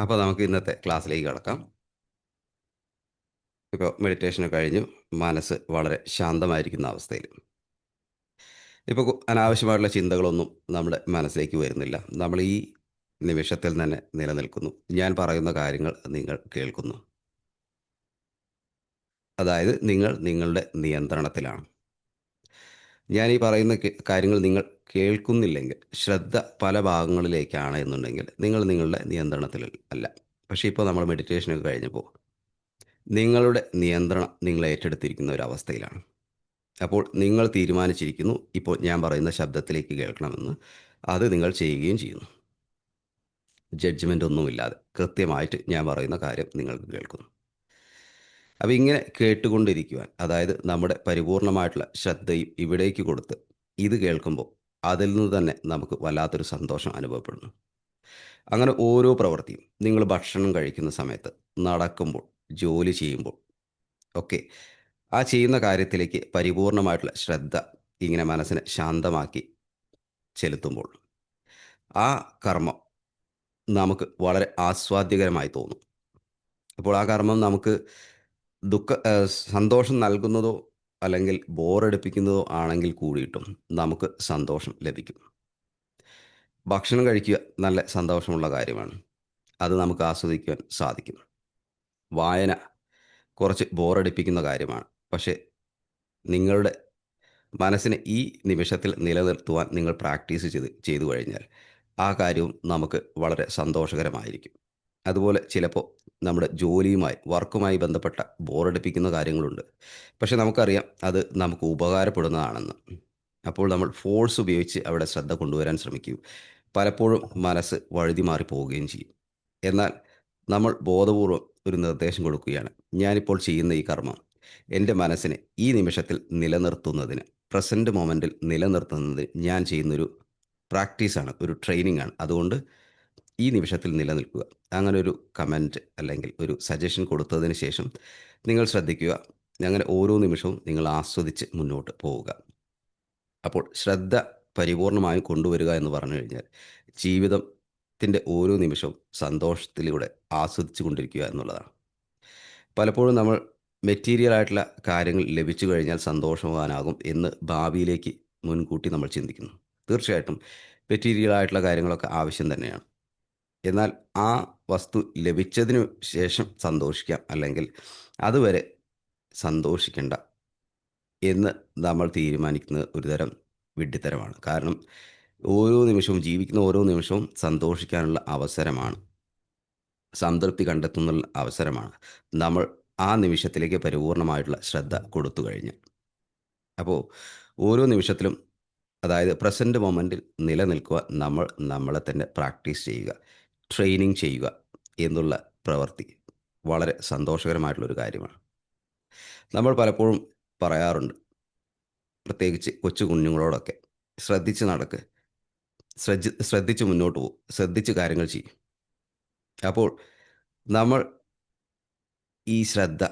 അപ്പോൾ നമുക്ക് ഇന്നത്തെ ക്ലാസ്സിലേക്ക് കിടക്കാം. ഇപ്പോൾ മെഡിറ്റേഷൻ കഴിഞ്ഞു. മനസ്സ് വളരെ ശാന്തമായിരിക്കുന്ന അവസ്ഥയിൽ. ഇപ്പോൾ അനാവശ്യമായിട്ടുള്ള ചിന്തകളൊന്നും നമ്മുടെ മനസ്സിലേക്ക് വരുന്നില്ല. നമ്മൾ ഈ നിമിഷത്തിൽ തന്നെ നിലനിൽക്കുന്നു. ഞാൻ പറയുന്ന കാര്യങ്ങൾ നിങ്ങൾ കേൾക്കുന്നു. അതായത് നിങ്ങൾ നിങ്ങളുടെ നിയന്ത്രണത്തിലാണ്. ഞാൻ ഈ പറയുന്ന കാര്യങ്ങൾ നിങ്ങൾ കേൾക്കുന്നില്ലെങ്കിൽ ശ്രദ്ധ പല ഭാഗങ്ങളിലേക്കാണ് എന്നുണ്ടെങ്കിൽ നിങ്ങൾ നിങ്ങളുടെ നിയന്ത്രണത്തിൽ അല്ല. പക്ഷേ ഇപ്പോൾ നമ്മൾ മെഡിറ്റേഷനൊക്കെ കഴിഞ്ഞപ്പോൾ നിങ്ങളുടെ നിയന്ത്രണം നിങ്ങൾ ഏറ്റെടുത്തിരിക്കുന്ന ഒരു അവസ്ഥയിലാണ്. അപ്പോൾ നിങ്ങൾ തീരുമാനിച്ചിരിക്കുന്നു ഇപ്പോൾ ഞാൻ പറയുന്ന ശബ്ദത്തിലേക്ക് കേൾക്കണമെന്ന്. അത് നിങ്ങൾ ചെയ്യുകയും ചെയ്യുന്നു. ജഡ്ജ്മെന്റ് ഒന്നുമില്ലാതെ കൃത്യമായിട്ട് ഞാൻ പറയുന്ന കാര്യം നിങ്ങൾക്ക് കേൾക്കുന്നു. അപ്പോൾ ഇങ്ങനെ കേട്ടുകൊണ്ടിരിക്കുവാൻ അതായത് നമ്മുടെ പരിപൂർണമായിട്ടുള്ള ശ്രദ്ധയും ഇവിടേക്ക് കൊടുത്ത് ഇത് കേൾക്കുമ്പോൾ അതിൽ നിന്ന് തന്നെ നമുക്ക് വല്ലാത്തൊരു സന്തോഷം അനുഭവപ്പെടുന്നു. അങ്ങനെ ഓരോ പ്രവൃത്തിയും നിങ്ങൾ ഭക്ഷണം കഴിക്കുന്ന സമയത്ത് നടക്കുമ്പോൾ ജോലി ചെയ്യുമ്പോൾ ഒക്കെ ആ ചെയ്യുന്ന കാര്യത്തിലേക്ക് പരിപൂർണമായിട്ടുള്ള ശ്രദ്ധ ഇങ്ങനെ മനസ്സിനെ ശാന്തമാക്കി ചെലുത്തുമ്പോൾ ആ കർമ്മം നമുക്ക് വളരെ ആസ്വാദ്യകരമായി തോന്നും. അപ്പോൾ ആ കർമ്മം നമുക്ക് ദുഃഖ സന്തോഷം നൽകുന്നതോ അല്ലെങ്കിൽ ബോറടിപ്പിക്കുന്നതോ ആണെങ്കിൽ കൂടിയിട്ടും നമുക്ക് സന്തോഷം ലഭിക്കും. ഭക്ഷണം കഴിക്കുക നല്ല സന്തോഷമുള്ള കാര്യമാണ്. അത് നമുക്ക് ആസ്വദിക്കാൻ സാധിക്കും. വായന കുറച്ച് ബോറടിപ്പിക്കുന്ന കാര്യമാണ്. പക്ഷേ നിങ്ങളുടെ മനസ്സിനെ ഈ നിമിഷത്തിൽ നിലനിർത്തുവാൻ നിങ്ങൾ പ്രാക്ടീസ് ചെയ്ത് ചെയ്തു കഴിഞ്ഞാൽ ആ കാര്യവും നമുക്ക് വളരെ സന്തോഷകരമായിരിക്കും. അതുപോലെ ചിലപ്പോൾ നമ്മുടെ ജോലിയുമായി വർക്കുമായി ബന്ധപ്പെട്ട ബോറടിപ്പിക്കുന്ന കാര്യങ്ങളുണ്ട്. പക്ഷെ നമുക്കറിയാം അത് നമുക്ക് ഉപകാരപ്പെടുന്നതാണെന്ന്. അപ്പോൾ നമ്മൾ ഫോഴ്സ് ഉപയോഗിച്ച് അവിടെ ശ്രദ്ധ കൊണ്ടുവരാൻ ശ്രമിക്കും. പലപ്പോഴും മനസ്സ് വഴുതി മാറി പോവുകയും ചെയ്യും. എന്നാൽ നമ്മൾ ബോധപൂർവം ഒരു നിർദ്ദേശം കൊടുക്കുകയാണ്. ഞാനിപ്പോൾ ചെയ്യുന്ന ഈ കർമ്മം എന്റെ മനസ്സിനെ ഈ നിമിഷത്തിൽ നിലനിർത്തുന്നതിന് പ്രസന്റ് മൊമെന്റിൽ നിലനിർത്തുന്നതിന് ഞാൻ ചെയ്യുന്നൊരു പ്രാക്ടീസാണ് ഒരു ട്രെയിനിങ് ആണ് അതുകൊണ്ട് ഈ നിമിഷത്തിൽ നിലനിൽക്കുക. അങ്ങനെ ഒരു കമന്റ് അല്ലെങ്കിൽ ഒരു സജഷൻ കൊടുത്തതിന് ശേഷം നിങ്ങൾ ശ്രദ്ധിക്കുക. അങ്ങനെ ഓരോ നിമിഷവും നിങ്ങൾ ആസ്വദിച്ച് മുന്നോട്ട് പോവുക. അപ്പോൾ ശ്രദ്ധ പരിപൂർണമായും കൊണ്ടുവരിക എന്ന് പറഞ്ഞു കഴിഞ്ഞാൽ ജീവിതത്തിന്റെ ഓരോ നിമിഷവും സന്തോഷത്തിലൂടെ ആസ്വദിച്ചു കൊണ്ടിരിക്കുക എന്നുള്ളതാണ്. പലപ്പോഴും നമ്മൾ മെറ്റീരിയൽ ആയിട്ടുള്ള കാര്യങ്ങൾ ലഭിച്ചു കഴിഞ്ഞാൽ സന്തോഷവാനാകും എന്ന് ഭാവിയിലേക്ക് മുൻകൂട്ടി നമ്മൾ ചിന്തിക്കുന്നു. തീർച്ചയായിട്ടും മെറ്റീരിയൽ ആയിട്ടുള്ള കാര്യങ്ങളൊക്കെ ആവശ്യം തന്നെയാണ്. എന്നാൽ ആ വസ്തു ലഭിച്ചതിനു ശേഷം സന്തോഷിക്കാം അല്ലെങ്കിൽ അതുവരെ സന്തോഷിക്കണ്ട എന്ന് നമ്മൾ തീരുമാനിക്കുന്നത് ഒരുതരം വിഡ്ഢിത്തരമാണ്. കാരണം ഓരോ നിമിഷവും ജീവിക്കുന്ന ഓരോ നിമിഷവും സന്തോഷിക്കാനുള്ള അവസരമാണ്. സംതൃപ്തി കണ്ടെത്തുന്ന അവസരമാണ്. നമ്മൾ ആ നിമിഷത്തിലേക്ക് പരിപൂർണമായിട്ടുള്ള ശ്രദ്ധ കൊടുത്തു കഴിഞ്ഞ് അപ്പോൾ ഓരോ നിമിഷത്തിലും അതായത് പ്രസന്റ് മൊമെന്റിൽ നിലനിൽക്കുക നമ്മൾ നമ്മളെ തന്നെ പ്രാക്ടീസ് ചെയ്യുക. ട്രെയിനിങ് ചെയ്യുക എന്നുള്ള പ്രവൃത്തി വളരെ സന്തോഷകരമായിട്ടുള്ളൊരു കാര്യമാണ്. നമ്മൾ പലപ്പോഴും പറയാറുണ്ട് പ്രത്യേകിച്ച് കൊച്ചു കുഞ്ഞുങ്ങളോടൊക്കെ ശ്രദ്ധിച്ച് നടക്ക് ശ്രദ്ധി ശ്രദ്ധിച്ച് മുന്നോട്ട് പോകും ശ്രദ്ധിച്ച് കാര്യങ്ങൾ ചെയ്യും. അപ്പോൾ നമ്മൾ ഈ ശ്രദ്ധ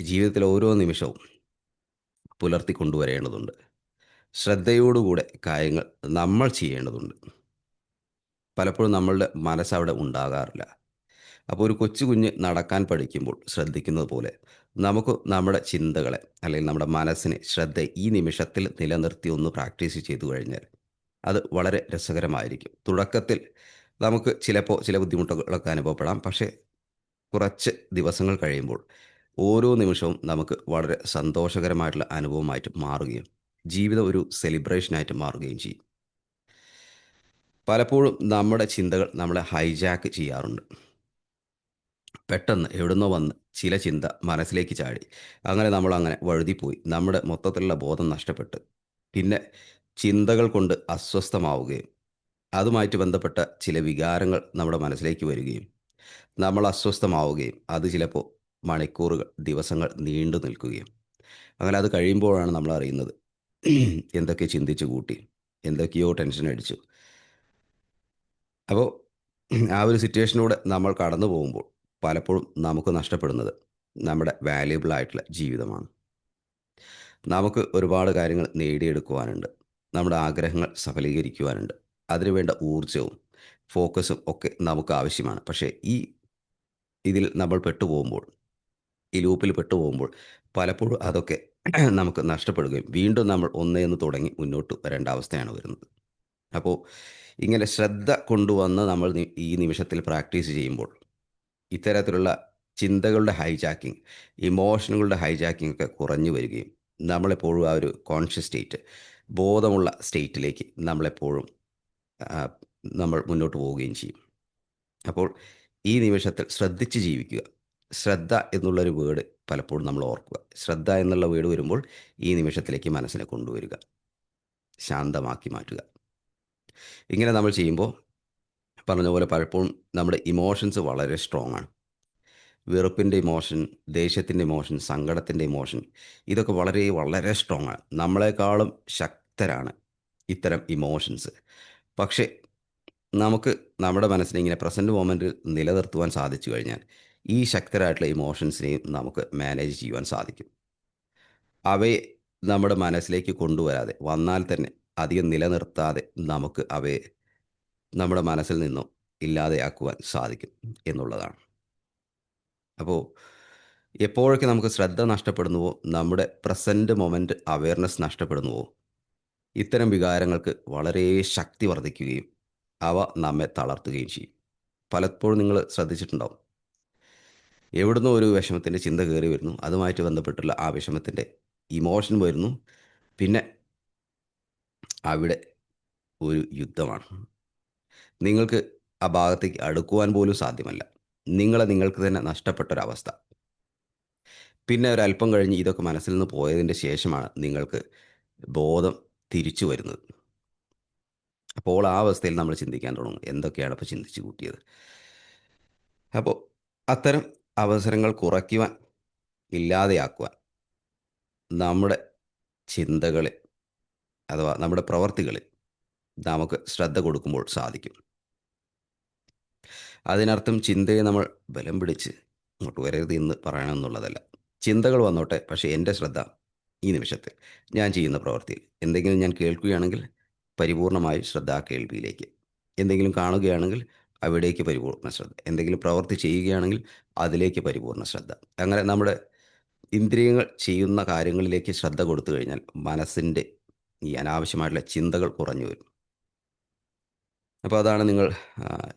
ജീവിതത്തിലെ ഓരോ നിമിഷവും പുലർത്തി കൊണ്ടുവരേണ്ടതുണ്ട് ശ്രദ്ധയോടുകൂടെ കാര്യങ്ങൾ നമ്മൾ ചെയ്യേണ്ടതുണ്ട്. പലപ്പോഴും നമ്മളുടെ മനസ്സവിടെ ഉണ്ടാകാറില്ല. അപ്പോൾ ഒരു കൊച്ചു കുഞ്ഞ് നടക്കാൻ പഠിക്കുമ്പോൾ ശ്രദ്ധിക്കുന്നത് പോലെ നമുക്ക് നമ്മുടെ ചിന്തകളെ അല്ലെങ്കിൽ നമ്മുടെ മനസ്സിനെ ശ്രദ്ധ ഈ നിമിഷത്തിൽ നിലനിർത്തി ഒന്ന് പ്രാക്ടീസ് ചെയ്തു കഴിഞ്ഞാൽ അത് വളരെ രസകരമായിരിക്കും. തുടക്കത്തിൽ നമുക്ക് ചിലപ്പോൾ ചില ബുദ്ധിമുട്ടുകളൊക്കെ അനുഭവപ്പെടാം. പക്ഷേ കുറച്ച് ദിവസങ്ങൾ കഴിയുമ്പോൾ ഓരോ നിമിഷവും നമുക്ക് വളരെ സന്തോഷകരമായിട്ടുള്ള അനുഭവമായിട്ട് മാറുകയും ജീവിതം ഒരു സെലിബ്രേഷനായിട്ട് മാറുകയും ചെയ്യും. പലപ്പോഴും നമ്മുടെ ചിന്തകൾ നമ്മളെ ഹൈജാക്ക് ചെയ്യാറുണ്ട്. പെട്ടെന്ന് എവിടുന്നോ വന്ന് ചില ചിന്ത മനസ്സിലേക്ക് ചാടി. അങ്ങനെ നമ്മൾ അങ്ങനെ വഴുതിപ്പോയി. നമ്മുടെ മൊത്തത്തിലുള്ള ബോധം നഷ്ടപ്പെട്ട്. പിന്നെ ചിന്തകൾ കൊണ്ട് അസ്വസ്ഥമാവുകയും അതുമായിട്ട് ബന്ധപ്പെട്ട ചില വികാരങ്ങൾ നമ്മുടെ മനസ്സിലേക്ക് വരികയും നമ്മൾ അസ്വസ്ഥമാവുകയും അത് ചിലപ്പോൾ മണിക്കൂറുകൾ ദിവസങ്ങൾ നീണ്ടു നിൽക്കുകയും. അങ്ങനെ അത് കഴിയുമ്പോഴാണ് നമ്മൾ അറിയുന്നത് എന്തൊക്കെ ചിന്തിച്ചു കൂട്ടി എന്തൊക്കെയോ ടെൻഷൻ അടിച്ചു. അപ്പോൾ ആ ഒരു സിറ്റുവേഷനിലൂടെ നമ്മൾ കടന്നു പോകുമ്പോൾ പലപ്പോഴും നമുക്ക് നഷ്ടപ്പെടുന്നത് നമ്മുടെ വാല്യുബിൾ ആയിട്ടുള്ള ജീവിതമാണ്. നമുക്ക് ഒരുപാട് കാര്യങ്ങൾ നേടിയെടുക്കുവാനുണ്ട്. നമ്മുടെ ആഗ്രഹങ്ങൾ സഫലീകരിക്കുവാനുണ്ട്. അതിനുവേണ്ട ഊർജവും ഫോക്കസും ഒക്കെ നമുക്ക് ആവശ്യമാണ്. പക്ഷേ ഈ ഇതിൽ നമ്മൾ പെട്ടുപോകുമ്പോൾ ഈ ലൂപ്പിൽ പെട്ടുപോകുമ്പോൾ പലപ്പോഴും അതൊക്കെ നമുക്ക് നഷ്ടപ്പെടുകയും വീണ്ടും നമ്മൾ ഒന്നേന്ന് തുടങ്ങി മുന്നോട്ട് വരേണ്ട അവസ്ഥയാണ് വരുന്നത്. അപ്പോൾ ഇങ്ങനെ ശ്രദ്ധ കൊണ്ടുവന്ന് നമ്മൾ ഈ നിമിഷത്തിൽ പ്രാക്ടീസ് ചെയ്യുമ്പോൾ ഇത്തരത്തിലുള്ള ചിന്തകളുടെ ഹൈജാക്കിംഗ് ഇമോഷനുകളുടെ ഹൈജാക്കിംഗ് ഒക്കെ കുറഞ്ഞു വരികയും നമ്മളെപ്പോഴും ആ ഒരു കോൺഷ്യസ് സ്റ്റേറ്റ് ബോധമുള്ള സ്റ്റേറ്റിലേക്ക് നമ്മളെപ്പോഴും നമ്മൾ മുന്നോട്ട് പോവുകയും ചെയ്യും. അപ്പോൾ ഈ നിമിഷത്തിൽ ശ്രദ്ധിച്ച് ജീവിക്കുക. ശ്രദ്ധ എന്നുള്ളൊരു വേർഡ് പലപ്പോഴും നമ്മൾ ഓർക്കുക. ശ്രദ്ധ എന്നുള്ള വേർഡ് വരുമ്പോൾ ഈ നിമിഷത്തിലേക്ക് മനസ്സിനെ കൊണ്ടുവരിക. ശാന്തമാക്കി മാറ്റുക. ഇങ്ങനെ നമ്മൾ ചെയ്യുമ്പോൾ പറഞ്ഞ പോലെ പലപ്പോഴും നമ്മുടെ ഇമോഷൻസ് വളരെ സ്ട്രോങ് ആണ്. വെറുപ്പിന്റെ ഇമോഷൻ ദേഷ്യത്തിന്റെ ഇമോഷൻ സങ്കടത്തിന്റെ ഇമോഷൻ ഇതൊക്കെ വളരെ വളരെ സ്ട്രോങ് ആണ്. നമ്മളെക്കാളും ശക്തരാണ് ഇത്തരം ഇമോഷൻസ് പക്ഷേ നമുക്ക് നമ്മുടെ മനസ്സിനെ ഇങ്ങനെ പ്രസന്റ് മൊമെന്റിൽ നിലനിർത്തുവാൻ സാധിച്ചു കഴിഞ്ഞാൽ ഈ ശക്തരായിട്ടുള്ള ഇമോഷൻസിനെയും നമുക്ക് മാനേജ് ചെയ്യുവാൻ സാധിക്കും. അവയെ നമ്മുടെ മനസ്സിലേക്ക് കൊണ്ടുവരാതെ വന്നാൽ തന്നെ അധികം നിലനിർത്താതെ നമുക്ക് അവയെ നമ്മുടെ മനസ്സിൽ നിന്നും ഇല്ലാതെയാക്കുവാൻ സാധിക്കും എന്നുള്ളതാണ്. അപ്പോൾ എപ്പോഴൊക്കെ നമുക്ക് ശ്രദ്ധ നഷ്ടപ്പെടുന്നുവോ നമ്മുടെ പ്രസന്റ് മൊമെന്റ് അവയർനെസ് നഷ്ടപ്പെടുന്നുവോ ഇത്തരം വികാരങ്ങൾക്ക് വളരെ ശക്തി വർദ്ധിക്കുകയും അവ നമ്മെ തളർത്തുകയും ചെയ്യും. പലപ്പോഴും നിങ്ങൾ ശ്രദ്ധിച്ചിട്ടുണ്ടാവും. എവിടുന്നോ ഒരു വിഷമത്തിന്റെ ചിന്ത കയറി വരുന്നു. അതുമായിട്ട് ബന്ധപ്പെട്ടുള്ള ആ വിഷമത്തിന്റെ ഇമോഷൻ വരുന്നു. പിന്നെ അവിടെ ഒരു യുദ്ധമാണ്. നിങ്ങൾക്ക് ആ ഭാഗത്തേക്ക് അടുക്കുവാൻ പോലും സാധ്യമല്ല. നിങ്ങളെ നിങ്ങൾക്ക് തന്നെ നഷ്ടപ്പെട്ടൊരവസ്ഥ. പിന്നെ ഒരല്പം കഴിഞ്ഞ് ഇതൊക്കെ മനസ്സിൽ നിന്ന് പോയതിന്റെ ശേഷമാണ് നിങ്ങൾക്ക് ബോധം തിരിച്ചു വരുന്നത്. അപ്പോൾ ആ അവസ്ഥയിൽ നമ്മൾ ചിന്തിക്കാൻ തുടങ്ങും. എന്തൊക്കെയാണ് ഇപ്പോൾ ചിന്തിച്ചു കൂട്ടിയത്? അപ്പോൾ അത്തരം അവസരങ്ങൾ കുറയ്ക്കുവാൻ ഇല്ലാതെയാക്കുവാൻ നമ്മുടെ ചിന്തകളിൽ അഥവാ നമ്മുടെ പ്രവർത്തികളിൽ നമുക്ക് ശ്രദ്ധ കൊടുക്കുമ്പോൾ സാധിക്കും. അതിനർത്ഥം ചിന്തയെ നമ്മൾ ബലം പിടിച്ച് ഇങ്ങോട്ട് വരരുത് എന്ന് പറയണമെന്നുള്ളതല്ല ചിന്തകൾ വന്നോട്ടെ പക്ഷേ എന്റെ ശ്രദ്ധ ഈ നിമിഷത്തിൽ ഞാൻ ചെയ്യുന്ന പ്രവൃത്തിയിൽ എന്തെങ്കിലും ഞാൻ കേൾക്കുകയാണെങ്കിൽ പരിപൂർണമായി ശ്രദ്ധ ആ കേൾവിയിലേക്ക്. എന്തെങ്കിലും കാണുകയാണെങ്കിൽ അവിടേക്ക് പരിപൂർണ ശ്രദ്ധ. എന്തെങ്കിലും പ്രവൃത്തി ചെയ്യുകയാണെങ്കിൽ അതിലേക്ക് പരിപൂർണ ശ്രദ്ധ. അങ്ങനെ നമ്മുടെ ഇന്ദ്രിയങ്ങൾ ചെയ്യുന്ന കാര്യങ്ങളിലേക്ക് ശ്രദ്ധ കൊടുത്തു കഴിഞ്ഞാൽ മനസ്സിന്റെ ഈ അനാവശ്യമായിട്ടുള്ള ചിന്തകൾ കുറഞ്ഞു വരും അപ്പോൾ അതാണ് നിങ്ങൾ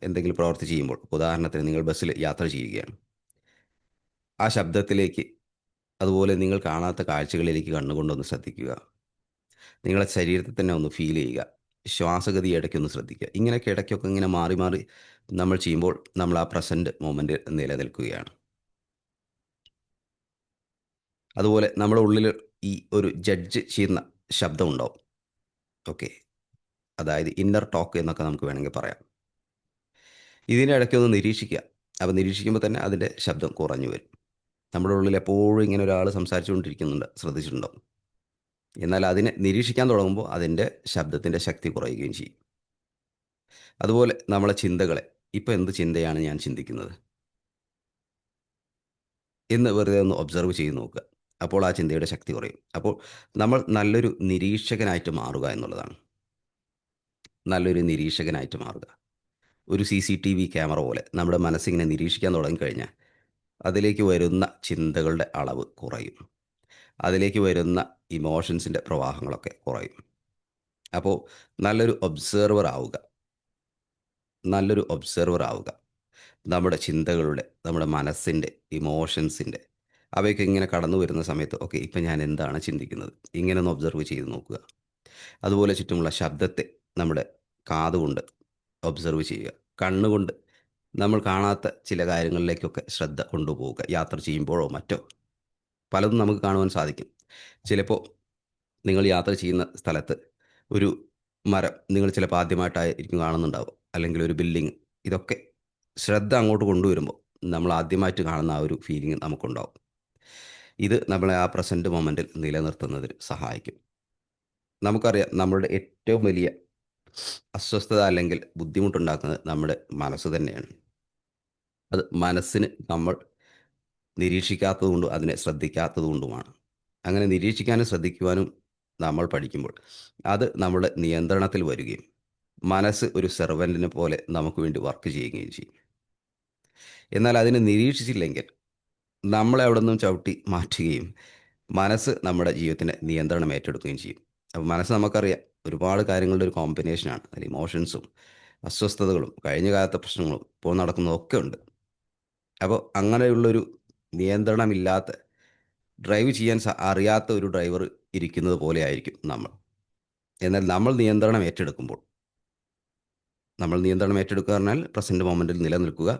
എന്തെങ്കിലും പ്രവർത്തി ചെയ്യുമ്പോൾ ഉദാഹരണത്തിന് നിങ്ങൾ ബസ്സിൽ യാത്ര ചെയ്യുകയാണ്. ആ ശബ്ദത്തിലേക്ക് അതുപോലെ നിങ്ങൾ കാണാത്ത കാഴ്ചകളിലേക്ക് കണ്ണുകൊണ്ടൊന്ന് ശ്രദ്ധിക്കുക. നിങ്ങളെ ശരീരത്തിൽ തന്നെ ഒന്ന് ഫീൽ ചെയ്യുക. ശ്വാസഗതി ഇടയ്ക്കൊന്ന് ശ്രദ്ധിക്കുക. ഇങ്ങനെയൊക്കെ ഇടയ്ക്കൊക്കെ ഇങ്ങനെ മാറി മാറി നമ്മൾ ചെയ്യുമ്പോൾ നമ്മൾ ആ പ്രസന്റ് മൊമെന്റ് നിലനിൽക്കുകയാണ്. അതുപോലെ നമ്മുടെ ഉള്ളിൽ ഈ ഒരു ജഡ്ജ് ചെയ്യുന്ന ശബ്ദം ഉണ്ടാവും ഓക്കെ. അതായത് ഇന്നർ ടോക്ക് എന്നൊക്കെ നമുക്ക് വേണമെങ്കിൽ പറയാം. ഇതിന്റെ ഇടയ്ക്ക് ഒന്ന് നിരീക്ഷിക്കുക. അപ്പോൾ നിരീക്ഷിക്കുമ്പോൾ തന്നെ അതിന്റെ ശബ്ദം കുറഞ്ഞു വരും. നമ്മുടെ ഉള്ളിൽ എപ്പോഴും ഇങ്ങനെ ഒരാൾ സംസാരിച്ചുകൊണ്ടിരിക്കുന്നുണ്ട്. ശ്രദ്ധിച്ചിട്ടുണ്ടാവും. എന്നാൽ അതിനെ നിരീക്ഷിക്കാൻ തുടങ്ങുമ്പോൾ അതിന്റെ ശബ്ദത്തിന്റെ ശക്തി കുറയുകയും ചെയ്യും. അതുപോലെ നമ്മളെ ചിന്തകളെ. ഇപ്പോൾ എന്ത് ചിന്തയാണ് ഞാൻ ചിന്തിക്കുന്നത്? എന്ന് വെറുതെ ഒന്ന് ഒബ്സർവ് ചെയ്ത് നോക്കുക. അപ്പോൾ ആ ചിന്തയുടെ ശക്തി കുറയും. അപ്പോൾ നമ്മൾ നല്ലൊരു നിരീക്ഷകനായിട്ട് മാറുക എന്നുള്ളതാണ്. നല്ലൊരു നിരീക്ഷകനായിട്ട് മാറുക. ഒരു C C T V camera പോലെ നമ്മുടെ മനസ്സിങ്ങനെ നിരീക്ഷിക്കാൻ തുടങ്ങിക്കഴിഞ്ഞാൽ അതിലേക്ക് വരുന്ന ചിന്തകളുടെ അളവ് കുറയും. അതിലേക്ക് വരുന്ന ഇമോഷൻസിന്റെ പ്രവാഹങ്ങളൊക്കെ കുറയും. അപ്പോൾ നല്ലൊരു ഒബ്സർവർ ആവുക. നല്ലൊരു ഒബ്സർവർ ആവുക. നമ്മുടെ ചിന്തകളുടെ നമ്മുടെ മനസ്സിന്റെ ഇമോഷൻസിന്റെ അവയൊക്കെ ഇങ്ങനെ കടന്നു വരുന്ന സമയത്ത് ഓക്കെ ഇപ്പം ഞാൻ എന്താണ് ചിന്തിക്കുന്നത്? ഇങ്ങനെ ഒന്ന് ഒബ്സർവ് ചെയ്ത് നോക്കുക. അതുപോലെ ചുറ്റുമുള്ള ശബ്ദത്തെ നമ്മുടെ കാതുകൊണ്ട് ഒബ്സർവ് ചെയ്യുക. കണ്ണുകൊണ്ട് നമ്മൾ കാണാത്ത ചില കാര്യങ്ങളിലേക്കൊക്കെ ശ്രദ്ധ കൊണ്ടുപോവുക. യാത്ര ചെയ്യുമ്പോഴോ മറ്റോ. പലതും നമുക്ക് കാണുവാൻ സാധിക്കും. ചിലപ്പോൾ നിങ്ങൾ യാത്ര ചെയ്യുന്ന സ്ഥലത്ത് ഒരു മരം നിങ്ങൾ ചിലപ്പോൾ ആദ്യമായിട്ടായിരിക്കും കാണുന്നുണ്ടാവും അല്ലെങ്കിൽ ഒരു ബിൽഡിങ്. ഇതൊക്കെ ശ്രദ്ധ അങ്ങോട്ട് കൊണ്ടുവരുമ്പോൾ നമ്മൾ ആദ്യമായിട്ട് കാണുന്ന ആ ഒരു ഫീലിംഗ് നമുക്കുണ്ടാവും. ഇത് നമ്മളെ ആ പ്രസന്റ് മൊമെന്റിൽ നിലനിർത്തുന്നതിന് സഹായിക്കും. നമുക്കറിയാം നമ്മളുടെ ഏറ്റവും വലിയ അസ്വസ്ഥത അല്ലെങ്കിൽ ബുദ്ധിമുട്ടുണ്ടാക്കുന്നത് നമ്മുടെ മനസ്സ് തന്നെയാണ്. അത് മനസ്സിന് നമ്മൾ നിരീക്ഷിക്കാത്തതുകൊണ്ടും അതിനെ ശ്രദ്ധിക്കാത്തതുകൊണ്ടുമാണ് അങ്ങനെ നിരീക്ഷിക്കാനും ശ്രദ്ധിക്കുവാനും നമ്മൾ പഠിക്കുമ്പോൾ അത് നമ്മുടെ നിയന്ത്രണത്തിൽ വരികയും മനസ്സ് ഒരു സെർവന്റിനെ പോലെ നമുക്ക് വേണ്ടി വർക്ക് ചെയ്യുകയും ചെയ്യും. എന്നാൽ അതിനെ നിരീക്ഷിച്ചില്ലെങ്കിൽ നമ്മളെ അവിടെ നിന്നും ചവിട്ടി മാറ്റുകയും മനസ്സ് നമ്മുടെ ജീവിതത്തിന്റെ നിയന്ത്രണം ഏറ്റെടുക്കുകയും ചെയ്യും. അപ്പോൾ മനസ്സ് നമുക്കറിയാം ഒരുപാട് കാര്യങ്ങളുടെ ഒരു കോമ്പിനേഷനാണ് അതിൽ ഇമോഷൻസും അസ്വസ്ഥതകളും കഴിഞ്ഞ കാലത്തെ പ്രശ്നങ്ങളും ഇപ്പോൾ നടക്കുന്നതൊക്കെ ഉണ്ട്. അപ്പോൾ അങ്ങനെയുള്ളൊരു നിയന്ത്രണമില്ലാത്ത ഡ്രൈവ് ചെയ്യാൻ അറിയാത്ത ഒരു ഡ്രൈവർ ഇരിക്കുന്നത് പോലെ ആയിരിക്കും നമ്മൾ. എന്നാൽ നമ്മൾ നിയന്ത്രണം ഏറ്റെടുക്കുമ്പോൾ നമ്മൾ നിയന്ത്രണം ഏറ്റെടുക്കുക പറഞ്ഞാൽ പ്രസന്റ് മൊമെന്റിൽ നിലനിൽക്കുക.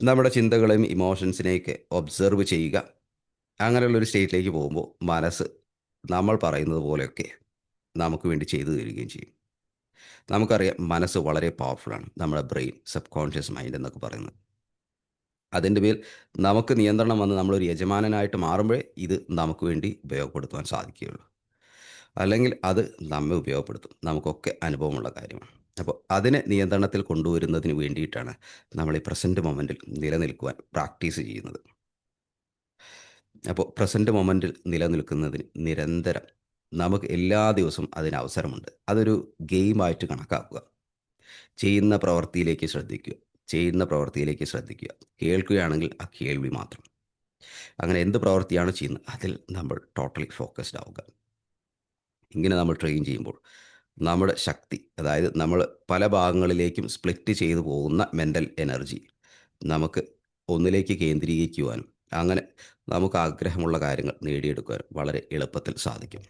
നമ്മുടെ ചിന്തകളെയും ഇമോഷൻസിനെയൊക്കെ ഒബ്സർവ് ചെയ്യുക. അങ്ങനെയുള്ളൊരു സ്റ്റേറ്റിലേക്ക് പോകുമ്പോൾ മനസ്സ് നമ്മൾ പറയുന്നത് പോലെയൊക്കെ നമുക്ക് വേണ്ടി ചെയ്തു തരികയും ചെയ്യും. നമുക്കറിയാം മനസ്സ് വളരെ പവർഫുള്ളാണ് നമ്മുടെ ബ്രെയിൻ സബ് കോൺഷ്യസ് മൈൻഡ് എന്നൊക്കെ പറയുന്നത്. അതിന്റെ മേൽ നമുക്ക് നിയന്ത്രണം വന്ന് നമ്മളൊരു യജമാനനായിട്ട് മാറുമ്പോഴേ ഇത് നമുക്ക് വേണ്ടി ഉപയോഗപ്പെടുത്തുവാൻ സാധിക്കുകയുള്ളൂ. അല്ലെങ്കിൽ അത് നമ്മെ ഉപയോഗപ്പെടുത്തും. നമുക്കൊക്കെ അനുഭവമുള്ള കാര്യമാണ്. അപ്പോൾ അതിനെ നിയന്ത്രണത്തിൽ കൊണ്ടുവരുന്നതിന് വേണ്ടിയിട്ടാണ് നമ്മൾ ഈ പ്രസന്റ് മൊമെന്റിൽ നിലനിൽക്കുവാൻ പ്രാക്ടീസ് ചെയ്യുന്നത്. അപ്പോൾ പ്രസന്റ് മൊമെന്റിൽ നിലനിൽക്കുന്നതിന് നിരന്തരം നമുക്ക് എല്ലാ ദിവസവും അതിന് അവസരമുണ്ട്. അതൊരു ഗെയിമായിട്ട് കണക്കാക്കുക. ചെയ്യുന്ന പ്രവൃത്തിയിലേക്ക് ശ്രദ്ധിക്കുക. ചെയ്യുന്ന പ്രവൃത്തിയിലേക്ക് ശ്രദ്ധിക്കുക. കേൾക്കുകയാണെങ്കിൽ ആ കേൾവി മാത്രം. അങ്ങനെ എന്ത് പ്രവൃത്തിയാണ് ചെയ്യുന്നത്? അതിൽ നമ്മൾ ടോട്ടലി ഫോക്കസ്ഡ് ആവുക. ഇങ്ങനെ നമ്മൾ ട്രെയിൻ ചെയ്യുമ്പോൾ നമ്മുടെ ശക്തി അതായത് നമ്മൾ പല ഭാഗങ്ങളിലേക്കും സ്പ്ലിറ്റ് ചെയ്തു പോകുന്ന മെന്റൽ എനർജി നമുക്ക് ഒന്നിലേക്ക് കേന്ദ്രീകരിക്കുവാനും അങ്ങനെ നമുക്ക് ആഗ്രഹമുള്ള കാര്യങ്ങൾ നേടിയെടുക്കുവാനും വളരെ എളുപ്പത്തിൽ സാധിക്കും.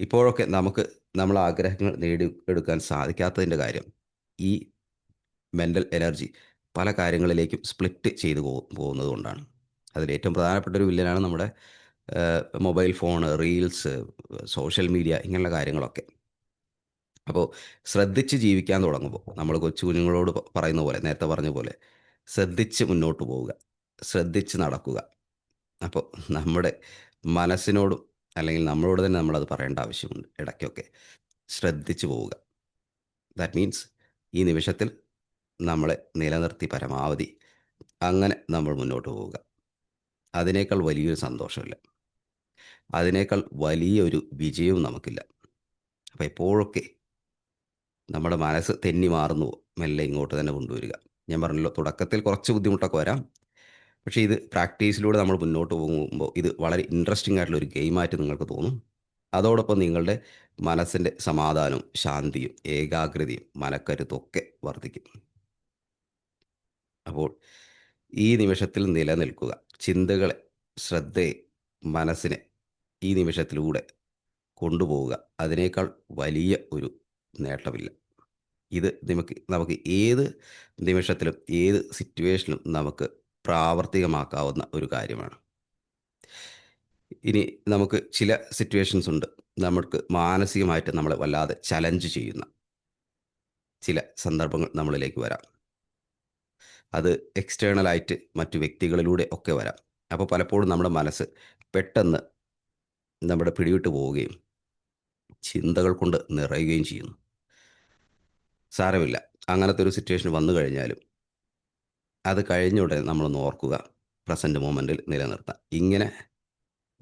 ഇപ്പോഴൊക്കെ നമുക്ക് നമ്മൾ ആഗ്രഹങ്ങൾ നേടിയെടുക്കാൻ സാധിക്കാത്തതിന്റെ കാര്യം ഈ മെന്റൽ എനർജി പല കാര്യങ്ങളിലേക്കും സ്പ്ലിറ്റ് ചെയ്തു പോകുന്നത് കൊണ്ടാണ്. അതിൽ ഏറ്റവും പ്രധാനപ്പെട്ട ഒരു വില്ലനാണ് നമ്മുടെ mobile phone reels social media ഇങ്ങനെയുള്ള കാര്യങ്ങളൊക്കെ. അപ്പോൾ ശ്രദ്ധിച്ച് ജീവിക്കാൻ തുടങ്ങുമ്പോൾ നമ്മൾ കൊച്ചു കുഞ്ഞുങ്ങളോട് പറയുന്ന പോലെ നേരത്തെ പറഞ്ഞ പോലെ ശ്രദ്ധിച്ച് മുന്നോട്ട് പോവുക ശ്രദ്ധിച്ച് നടക്കുക. അപ്പോൾ നമ്മുടെ മനസ്സിനോടും അല്ലെങ്കിൽ നമ്മളോട് തന്നെ നമ്മളത് പറയേണ്ട ആവശ്യമുണ്ട് ഇടയ്ക്കൊക്കെ. ശ്രദ്ധിച്ച് പോവുക. ദാറ്റ് മീൻസ് ഈ നിമിഷത്തിൽ നമ്മളെ നിലനിർത്തി പരമാവധി അങ്ങനെ നമ്മൾ മുന്നോട്ട് പോവുക. അതിനേക്കാൾ വലിയൊരു സന്തോഷമില്ല. അതിനേക്കാൾ വലിയൊരു വിജയവും നമുക്കില്ല. അപ്പോൾ എപ്പോഴൊക്കെ നമ്മുടെ മനസ്സ് തെന്നി മാറുന്നു മെല്ലെ ഇങ്ങോട്ട് തന്നെ കൊണ്ടുവരിക. ഞാൻ പറഞ്ഞല്ലോ തുടക്കത്തിൽ കുറച്ച് ബുദ്ധിമുട്ടൊക്കെ വരാം. പക്ഷേ ഇത് പ്രാക്ടീസിലൂടെ നമ്മൾ മുന്നോട്ട് പോകുമ്പോൾ ഇത് വളരെ ഇൻട്രസ്റ്റിംഗ് ആയിട്ടുള്ള ഒരു ഗെയിമായിട്ട് നിങ്ങൾക്ക് തോന്നും. അതോടൊപ്പം നിങ്ങളുടെ മനസ്സിന്റെ സമാധാനവും ശാന്തിയും ഏകാഗ്രതയും മനക്കരുത്തൊക്കെ വർദ്ധിക്കും. അപ്പോൾ ഈ നിമിഷത്തിൽ നിലനിൽക്കുക. ചിന്തകളെ ശ്രദ്ധയെ മനസ്സിനെ ഈ നിമിഷത്തിലൂടെ കൊണ്ടുപോവുക. അതിനേക്കാൾ വലിയ ഒരു നേട്ടമില്ല. ഇത് നമുക്ക് നമുക്ക് ഏത് നിമിഷത്തിലും ഏത് സിറ്റുവേഷനിലും നമുക്ക് പ്രാവർത്തികമാക്കാവുന്ന ഒരു കാര്യമാണ്. ഇനി നമുക്ക് ചില സിറ്റുവേഷൻസ് ഉണ്ട്. നമുക്ക് മാനസികമായിട്ട് നമ്മളെ വല്ലാതെ ചലഞ്ച് ചെയ്യുന്ന ചില സന്ദർഭങ്ങൾ നമ്മളിലേക്ക് വരാം. അത് എക്സ്റ്റേണലായിട്ട് മറ്റു വ്യക്തികളിലൂടെ ഒക്കെ വരാം. അപ്പോൾ പലപ്പോഴും നമ്മുടെ മനസ്സ് പെട്ടെന്ന് നമ്മുടെ പിടിവിട്ട് പോവുകയും ചിന്തകൾ കൊണ്ട് നിറയുകയും ചെയ്യുന്നു. സാരമില്ല. അങ്ങനത്തെ ഒരു സിറ്റുവേഷൻ വന്നു കഴിഞ്ഞാലും അത് കഴിഞ്ഞ ഉടനെ നമ്മളൊന്ന് ഓർക്കുക. പ്രസന്റ് മൊമെന്റിൽ നിലനിർത്താം. ഇങ്ങനെ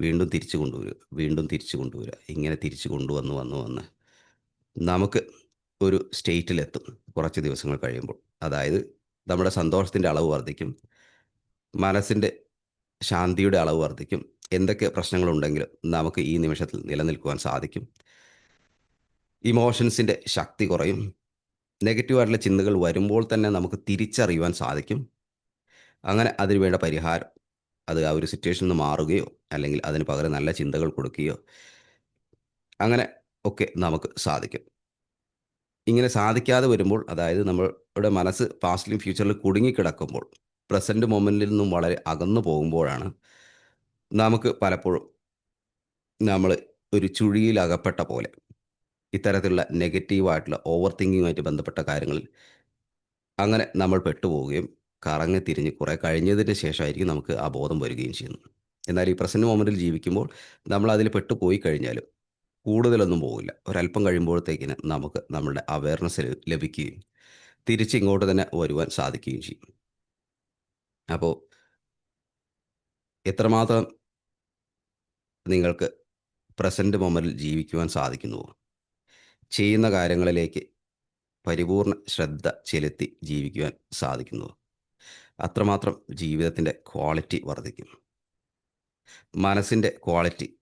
വീണ്ടും തിരിച്ചു കൊണ്ടുവരിക വീണ്ടും തിരിച്ചു കൊണ്ടുവരിക ഇങ്ങനെ തിരിച്ചു കൊണ്ടുവന്ന് വന്ന് വന്ന് നമുക്ക് ഒരു സ്റ്റേറ്റിലെത്തും കുറച്ച് ദിവസങ്ങൾ കഴിയുമ്പോൾ. അതായത് നമ്മുടെ സന്തോഷത്തിന്റെ അളവ് വർദ്ധിക്കും മനസ്സിന്റെ ശാന്തിയുടെ അളവ് വർദ്ധിക്കും എന്തൊക്കെ പ്രശ്നങ്ങളുണ്ടെങ്കിലും നമുക്ക് ഈ നിമിഷത്തിൽ നിലനിൽക്കുവാൻ സാധിക്കും. ഇമോഷൻസിന്റെ ശക്തി കുറയും നെഗറ്റീവായിട്ടുള്ള ചിന്തകൾ വരുമ്പോൾ തന്നെ നമുക്ക് തിരിച്ചറിയുവാൻ സാധിക്കും. അങ്ങനെ അതിന് വേണ്ട പരിഹാരം അത് ആ ഒരു സിറ്റുവേഷനിൽ നിന്ന് മാറുകയോ അല്ലെങ്കിൽ അതിന് പകരം നല്ല ചിന്തകൾ കൊടുക്കുകയോ അങ്ങനെ ഒക്കെ നമുക്ക് സാധിക്കും. ഇങ്ങനെ സാധിക്കാതെ വരുമ്പോൾ അതായത് നമ്മളുടെ മനസ്സ് പാസ്റ്റിലും ഫ്യൂച്ചറിലും കുടുങ്ങിക്കിടക്കുമ്പോൾ പ്രസന്റ് മൊമെന്റിൽ നിന്നും വളരെ അകന്നു പോകുമ്പോഴാണ് നമുക്ക് പലപ്പോഴും നമ്മൾ ഒരു ചുഴിയിൽ അകപ്പെട്ട പോലെ ഇത്തരത്തിലുള്ള നെഗറ്റീവായിട്ടുള്ള ഓവർ തിങ്കിങ്ങുമായിട്ട് ബന്ധപ്പെട്ട കാര്യങ്ങളിൽ അങ്ങനെ നമ്മൾ പെട്ടുപോവുകയും കറങ്ങി തിരിഞ്ഞ് കുറേ കഴിഞ്ഞതിന് ശേഷമായിരിക്കും നമുക്ക് ആ ബോധം വരികയും ചെയ്യുന്നത്. എന്നാൽ ഈ പ്രസന്റ് മൊമെന്റിൽ ജീവിക്കുമ്പോൾ നമ്മൾ അതിൽ പെട്ടുപോയി കഴിഞ്ഞാലും കൂടുതലൊന്നും പോകില്ല ഒരല്പം കഴിയുമ്പോഴത്തേക്കിന് നമുക്ക് നമ്മുടെ അവയർനെസ് ലഭിക്കുകയും തിരിച്ച് ഇങ്ങോട്ട് തന്നെ വരുവാൻ സാധിക്കുകയും ചെയ്യും. അപ്പോൾ എത്രമാത്രം നിങ്ങൾക്ക് പ്രസന്റ് മൊമെന്റിൽ ജീവിക്കുവാൻ സാധിക്കുന്നുവോ? ചെയ്യുന്ന കാര്യങ്ങളിലേക്ക് പരിപൂർണ ശ്രദ്ധ ചെലുത്തി ജീവിക്കുവാൻ സാധിക്കുന്നത് അത്രമാത്രം ജീവിതത്തിന്റെ ക്വാളിറ്റി വർദ്ധിക്കും. മനസ്സിന്റെ ക്വാളിറ്റി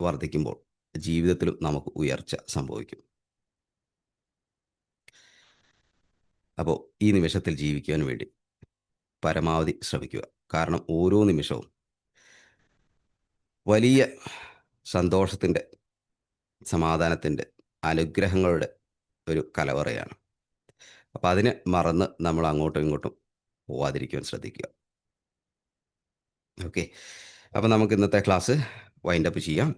വർദ്ധിക്കുമ്പോൾ ജീവിതത്തിലും നമുക്ക് ഉയർച്ച സംഭവിക്കും. അപ്പോൾ ഈ നിമിഷത്തിൽ ജീവിക്കുവാൻ വേണ്ടി പരമാവധി ശ്രമിക്കുക. കാരണം ഓരോ നിമിഷവും വലിയ സന്തോഷത്തിന്റെ സമാധാനത്തിന്റെ അനുഗ്രഹങ്ങളുടെ ഒരു കലവറയാണ്. അപ്പോൾ അതിനെ മറന്ന് നമ്മൾ അങ്ങോട്ടും ഇങ്ങോട്ടും പോവാതിരിക്കുവാൻ ശ്രദ്ധിക്കുക. ഓക്കെ. അപ്പം നമുക്ക് ഇന്നത്തെ ക്ലാസ് വൈൻഡപ്പ് ചെയ്യാം.